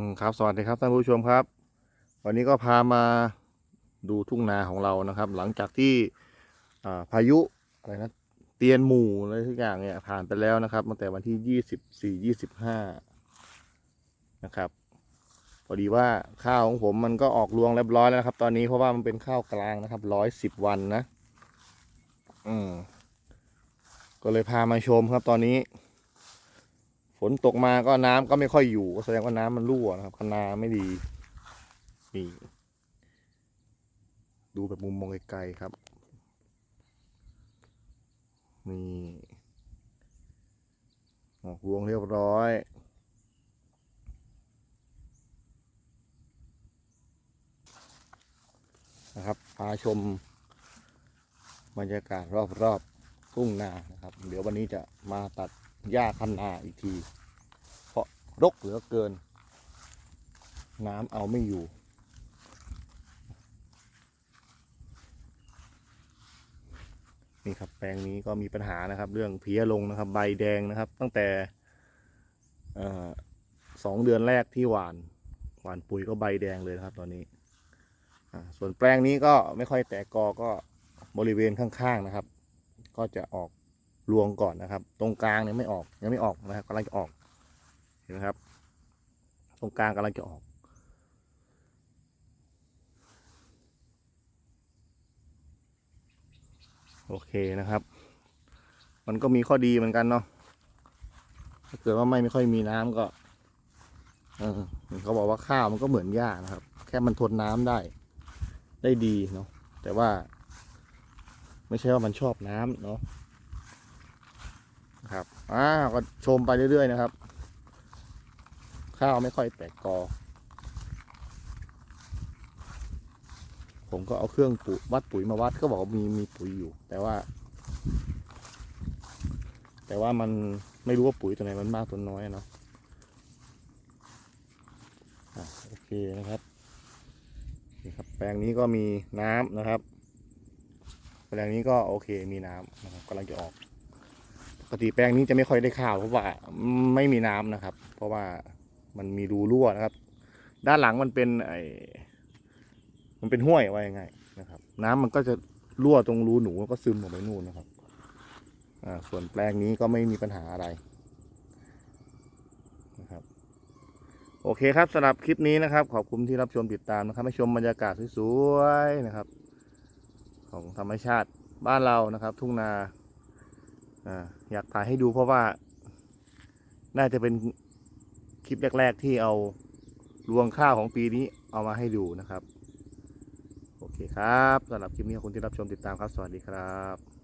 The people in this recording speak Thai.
อืมครับสวัสดีครับท่านผู้ชมครับ วันนี้ก็พามาดูทุ่งนาของเรานะครับ หลังจากที่าพายุอะไรนะเตียนหมู่อะไรทุกอย่างเนี่ยผ่านไปแล้วนะครับตั้งแต่วันที่ยี่สิบสี่ยี่สิบห้านะครับ พอดีว่าข้าวของผมมันก็ออกรวงเรียบร้อยแล้วนะครับ ตอนนี้เพราะว่ามันเป็นข้าวกลางนะครับร้อยสิบวันนะ อืมก็เลยพามาชมครับตอนนี้ ฝนตกมาก็น้ำก็ไม่ค่อยอยู่ก็แสดงว่าน้ำมันรั่วนะครับคนาไม่ดีนี่ดูแบบมุมมองไกลๆครับนี่ออกรวงเรียบร้อยนะครับพาชมบรรยากาศรอบๆทุ่งนานะครับ เดี๋ยววันนี้จะมาตัด หญ้าคันนาอีกที เพราะรกเหลือเกิน น้ำเอาไม่อยู่ นี่ครับแปลงนี้ก็มีปัญหานะครับ เรื่องเพี้ยลงนะครับ ใบแดงนะครับ ตั้งแต่สองเดือนแรกที่หวาน หวานปุ๋ยก็ใบแดงเลยนะครับ ตอนนี้ส่วนแปลงนี้ก็ไม่ค่อยแตกกอก็บริเวณข้างๆนะครับ ก็จะออก รวงก่อนนะครับ ตรงกลางเนี่ยไม่ออกยังไม่ออกนะครับกำลังจะออก เห็นไหมครับ ตรงกลางกำลังจะออก โอเคนะครับ มันก็มีข้อดีเหมือนกันเนาะถ้าเกิดว่าไม่ไม่ค่อยมีน้ำก็เออเขาบอกว่าข้าวมันก็เหมือนหญ้านะครับ แค่มันทนน้ำได้ ได้ดีเนาะแต่ว่า ไม่ใช่ว่ามันชอบน้ำเนาะ ครับอ่าก็ชมไปเรื่อยๆนะครับ ข้าวไม่ค่อยแตกกอ ผมก็เอาเครื่องปุ๋ยวัดปุ๋ยมาวัดก็บอกว่ามีมีปุ๋ยอยู่ แต่ว่า แต่ว่ามันไม่รู้ว่าปุ๋ยตัวไหนมันมากตัวน้อยเนาะอะโอเคนะครับนี่ครับ แปลงนี้ก็มีน้ำนะครับ แปลงนี้ก็โอเคมีน้ำนะครับกำลังจะออก ปกติแปลงนี้จะไม่ค่อยได้ข้าวเพราะว่าไม่มีน้ำนะครับ เพราะว่ามันมีรูรั่วนะครับ ด้านหลังมันเป็นไอมันเป็นห้วยว่ายังไงนะครับ น้ำมันก็จะรั่วตรงรูหนูก็ซึมออกไปนู่นนะครับอ่าส่วนแปลงนี้ก็ไม่มีปัญหาอะไรนะครับ โอเคครับสำหรับคลิปนี้นะครับ ขอบคุณที่รับชมติดตามนะครับ ให้ชมบรรยากาศสวยๆนะครับ ของธรรมชาติบ้านเรานะครับ ทุ่งนา อยากถ่ายให้ดูเพราะว่า น่าจะเป็นคลิปแรก ๆ ที่เอารวงข้าวของปีนี้เอามาให้ดูนะครับ โอเคครับสำหรับคลิปนี้ขอบคุณที่รับชมติดตามครับ สวัสดีครับ